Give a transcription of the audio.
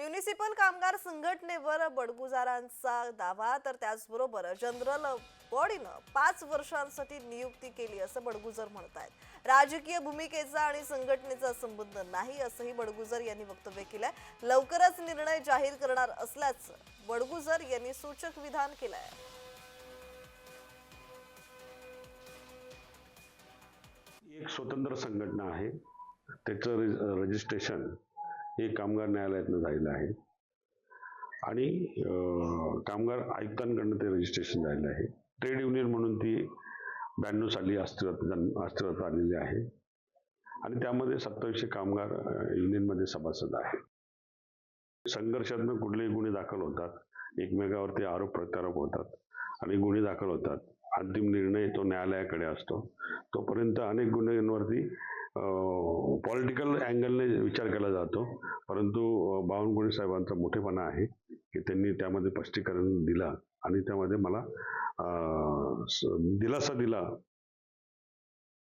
Municipal कामगार संघटनेवर बडगुजारांचा दावा तर त्याचबरोबर जनरल बॉडीनं पाच वर्षांसाठी नियुक्ती केली असं बडगुजर म्हणत आहेत. राजकीय भूमिकेचा आणि संघटनेचा संबंध नाही असंही बडगुजर यांनी वक्तव्य केलंय. लवकरच निर्णय जाहीर करणार असल्याचं बडगुजर यांनी सूचक विधान केलंय. एक स्वतंत्र संघटना आहे. त्याचं रजिस्ट्रेशन हे कामगार न्यायालयातनं झालेलं आहे. आणि कामगार आयुक्तांकडनं ते रजिस्ट्रेशन झालेलं आहे. ट्रेड युनियन म्हणून ती ब्याण्णव साली अस्तित्वात अस्तित्वात आलेली आहे. आणि त्यामध्ये सत्तावीसशे कामगार युनियनमध्ये सभासद आहे. संघर्षातनं कुठलेही गुन्हे दाखल होतात. एकमेकावरती आरोप प्रत्यारोप होतात. आणि गुन्हे दाखल होतात. अंतिम निर्णय तो न्यायालयाकडे असतो. तोपर्यंत अनेक गुन्ह्यांवरती पॉलिटिकल अँगलने विचार केला जातो. परंतु बावनकुळे साहेबांचा मोठेपणा आहे की त्यांनी त्यामध्ये स्पष्टीकरण दिलं आणि त्यामध्ये मला स- दिलासा दिला.